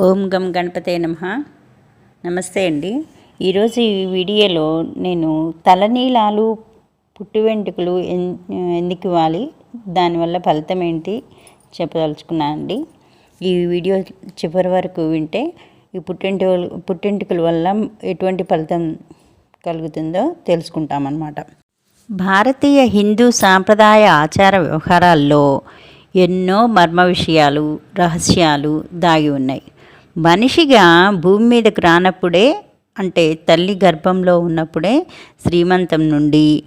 ఓం గం గణపతే నమ. నమస్తే అండి. ఈరోజు ఈ వీడియోలో నేను తలనీలాలు పుట్టు వెంట్రుకలు ఎన్- ఎందుకు ఇవ్వాలి? దానివల్ల ఫలితం ఏంటి? చెప్పదలుచుకున్నాను అండి. ఈ వీడియో చివరి వరకు వింటే ఈ పుట్టింటి పుట్టింటికల వల్ల ఎటువంటి ఫలితం కలుగుతుందో తెలుసుకుంటామన్నమాట. భారతీయ హిందూ సాంప్రదాయ ఆచార వ్యవహారాల్లో ఎన్నో మర్మ విషయాలు రహస్యాలు దాగి ఉన్నాయి. మనిషిగా భూమి మీదకు రానప్పుడే అంటే తల్లి గర్భంలో ఉన్నప్పుడే శ్రీమంతం నుండి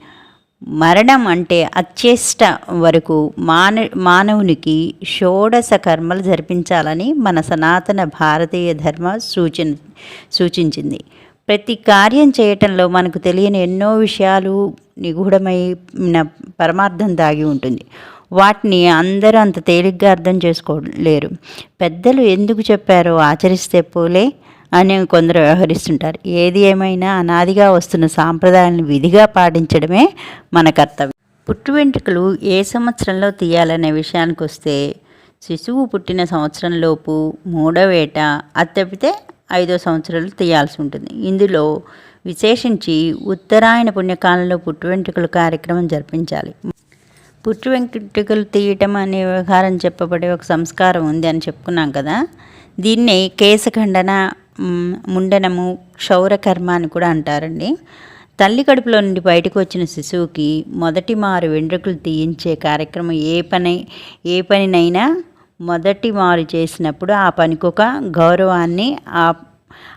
మరణం అంటే అత్యేష్ట వరకు మాన మానవునికి షోడశ కర్మలు జరిపించాలని మన సనాతన భారతీయ ధర్మ సూచన సూచించింది. ప్రతి కార్యం చేయటంలో మనకు తెలియని ఎన్నో విషయాలు నిగూఢమైన పరమార్థం దాగి ఉంటుంది. వాటిని అందరూ అంత తేలిగ్గా అర్థం చేసుకోలేరు. పెద్దలు ఎందుకు చెప్పారో ఆచరిస్తే పోలే అని కొందరు వ్యవహరిస్తుంటారు. ఏది ఏమైనా అనాదిగా వస్తున్న సాంప్రదాయాలను విధిగా పాటించడమే మన కర్తవ్యం. పుట్టు వెంట్రుకలు ఏ సంవత్సరంలో తీయాలనే విషయానికి వస్తే శిశువు పుట్టిన సంవత్సరంలోపు మూడో ఏట అది తప్పితే ఐదో సంవత్సరాలు తీయాల్సి ఉంటుంది. ఇందులో విశేషించి ఉత్తరాయణ పుణ్యకాలంలో పుట్టు వెంట్రుకలు కార్యక్రమం జరిపించాలి. పుట్టు వెంట్రుకలు తీయటం అనే వ్యవహారం చెప్పబడే ఒక సంస్కారం ఉంది అని చెప్పుకున్నాం కదా. దీన్ని కేశఖండన ముండనము క్షౌరకర్మ అని కూడా అంటారండి. తల్లి కడుపులో నుండి బయటకు వచ్చిన శిశువుకి మొదటి మారు వెంట్రుకలు తీయించే కార్యక్రమం ఏ పని ఏ పనినైనా మొదటి మారు చేసినప్పుడు ఆ పనికి ఒక గౌరవాన్ని ఆ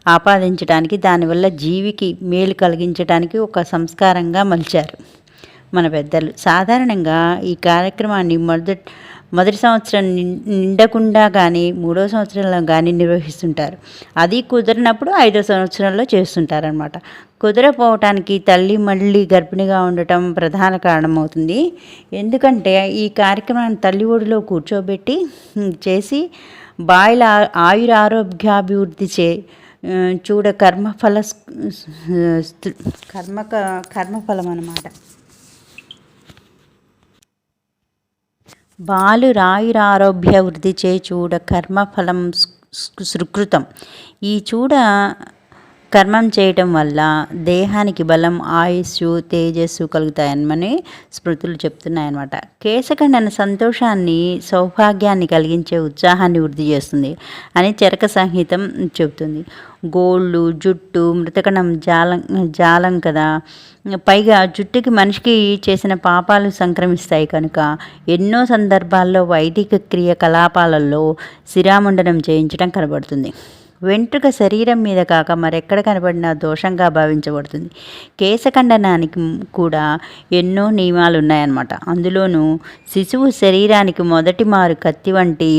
ఆపాదించడానికి దానివల్ల జీవికి మేలు కలిగించడానికి ఒక సంస్కారంగా మలిచారు. మన పెద్దలు. సాధారణంగా ఈ కార్యక్రమాన్ని మొదటి మొదటి సంవత్సరం నిండకుండా కానీ మూడో సంవత్సరంలో కానీ నిర్వహిస్తుంటారు. అది కుదరినప్పుడు ఐదో సంవత్సరంలో చేస్తుంటారనమాట కుదరపోవటానికి తల్లి మళ్ళీ గర్భిణిగా ఉండటం ప్రధాన కారణమవుతుంది. ఎందుకంటే ఈ కార్యక్రమాన్ని తల్లి ఒడిలో కూర్చోబెట్టి చేసి బాయిల ఆయుర ఆరోగ్యాభివృద్ధి చే చూడ కర్మఫల స్- కర్మ కర్మఫలం అన్నమాట బాలు రాయురారోగ్య వృద్ధి చే చూడ కర్మఫలం సుకృతం. ఈ చూడ కర్మం చేయటం వల్ల దేహానికి బలం ఆయుస్సు తేజస్సు కలుగుతాయని స్మృతులు చెప్తున్నాయన్నమాట. కేశఖండన సంతోషాన్ని సౌభాగ్యాన్ని కలిగించే ఉత్సాహాన్ని వృద్ధి చేస్తుంది అని చరక సంహితం చెబుతుంది. గోళ్ళు జుట్టు మృతకణం జాలం జాలం కదా. పైగా జుట్టుకి మనిషికి చేసిన పాపాలు సంక్రమిస్తాయి కనుక ఎన్నో సందర్భాల్లో వైదిక క్రియకలాపాలలో శిరాముండనం చేయించడం కనబడుతుంది. వెంట్రుక శరీరం మీద కాక మరెక్కడ కనబడినా దోషంగా భావించబడుతుంది. కేశఖండనానికి కూడా ఎన్నో నియమాలు ఉన్నాయన్నమాట అందులోనూ శిశువు శరీరానికి మొదటి మారు కత్తి వంటి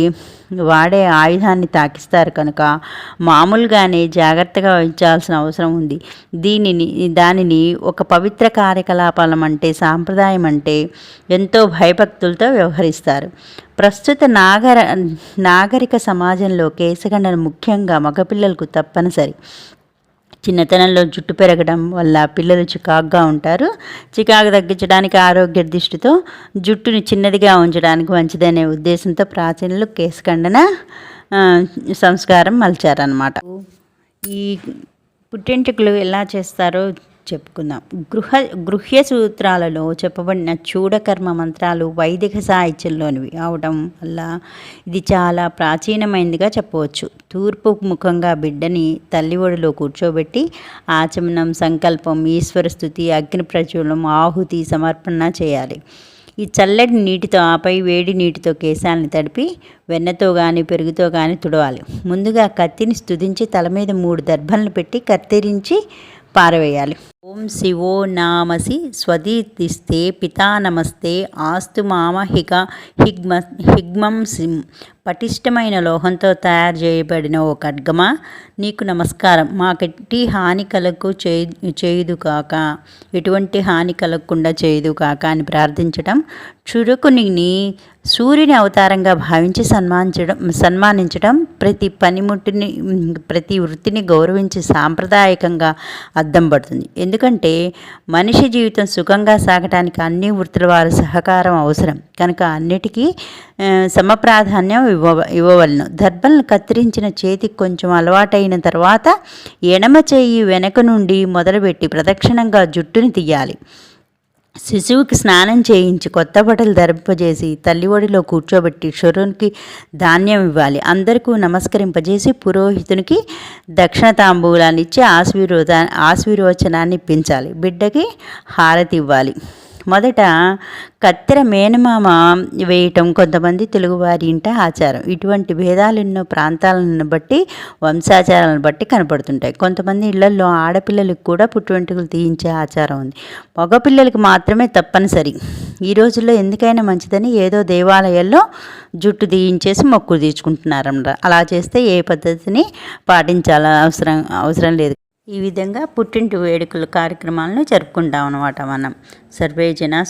వాడే ఆయుధాన్ని తాకిస్తారు కనుక మామూలుగానే జాగ్రత్తగా వహించాల్సిన అవసరం ఉంది. దీనిని దానిని ఒక పవిత్ర కార్యకలాపాలం అంటే సాంప్రదాయం అంటే ఎంతో భయభక్తులతో వ్యవహరిస్తారు. ప్రస్తుత నాగర నాగరిక సమాజంలో కేశగండన ముఖ్యంగా మగపిల్లలకు తప్పనిసరి. చిన్నతనంలో జుట్టు పెరగడం వల్ల పిల్లలు చికాగ్గా ఉంటారు. చికాకు తగ్గించడానికి ఆరోగ్య దృష్టితో జుట్టుని చిన్నదిగా ఉంచడానికి మంచిదనే ఉద్దేశంతో ప్రాచీనలు కేశఖండన సంస్కారం మలిచారనమాట ఈ పుట్టెంటుకలు ఎలా చేస్తారో చెప్పుకుందాం. గృహ గృహ్య సూత్రాలలో చెప్పబడిన చూడకర్మ మంత్రాలు వైదిక సాహిత్యంలోనివి అవడం వల్ల ఇది చాలా ప్రాచీనమైనదిగా చెప్పవచ్చు. తూర్పు ముఖంగా బిడ్డని తల్లి ఒడిలో కూర్చోబెట్టి ఆచమనం సంకల్పం ఈశ్వర స్థుతి అగ్ని ప్రజ్వలం ఆహుతి సమర్పణ చేయాలి. ఈ చల్లటి నీటితో ఆపై వేడి నీటితో కేశాలను తడిపి వెన్నతో కానీ పెరుగుతో కానీ తుడవాలి. ముందుగా కత్తిని స్తుతించి తల మీద మూడు దర్భలను పెట్టి కత్తిరించి పారవేయాలి. ఓం శివో నామసి స్వదీతిస్తే పితా నమస్తే ఆస్తు మామ హిగ హిగ్మ హిగ్మం సిం పటిష్టమైన లోహంతో తయారు చేయబడిన ఓ అడ్గమ నీకు నమస్కారం. మాకెట్టి హాని కలకు చేయదు చేయుదు కాక ఎటువంటి హాని కలగకుండా చేయదు కాక అని ప్రార్థించటం చురుకుని సూర్యుని అవతారంగా భావించి సన్మానించడం సన్మానించడం ప్రతి పనిముట్టుని ప్రతి వృత్తిని గౌరవించి సాంప్రదాయకంగా అద్దం పడుతుంది ఎందుకంటే మనిషి జీవితం సుఖంగా సాగటానికి అన్ని వృత్తుల వారి సహకారం అవసరం. కనుక అన్నిటికీ సమప్రాధాన్యం ఇవ్వ ఇవ్వవలను. దర్భలను కత్తిరించిన చేతికి కొంచెం అలవాటైన తర్వాత ఎడమ చేయి వెనక నుండి మొదలుపెట్టి ప్రదక్షిణంగా జుట్టుని తీయాలి. శిశువుకి స్నానం చేయించి కొత్త బట్టలు ధరింపజేసి తల్లి ఒడిలో కూర్చోబెట్టి శురునికి ధాన్యం ఇవ్వాలి. అందరికీ నమస్కరింపజేసి పురోహితునికి దక్షిణ తాంబూలాన్ని ఇచ్చి ఆశీర్వాద ఆశీర్వచనాన్ని ఇప్పించాలి. బిడ్డకి హారతి ఇవ్వాలి. మొదట కత్తెర మేనమామ వేయటం కొంతమంది తెలుగువారి ఇంట ఆచారం. ఇటువంటి భేదాలున్నో ప్రాంతాలను బట్టి వంశాచారాలను బట్టి కనపడుతుంటాయి. కొంతమంది ఇళ్ళలో ఆడపిల్లలకు కూడా పుట్టువెంటుకలు తీయించే ఆచారం ఉంది. మగపిల్లలకు మాత్రమే తప్పనిసరి. ఈ రోజుల్లో ఎందుకైనా మంచిదని ఏదో దేవాలయాల్లో జుట్టు తీయించేసి మొక్కులు తీర్చుకుంటున్నారన్నమాట అలా చేస్తే ఏ పద్ధతిని పాటించాల అవసరం అవసరం లేదు. ఈ విధంగా పుట్టింటి వేడుకల కార్యక్రమాలను జరుపుకుంటాం అన్నమాట మనం. సర్వే జన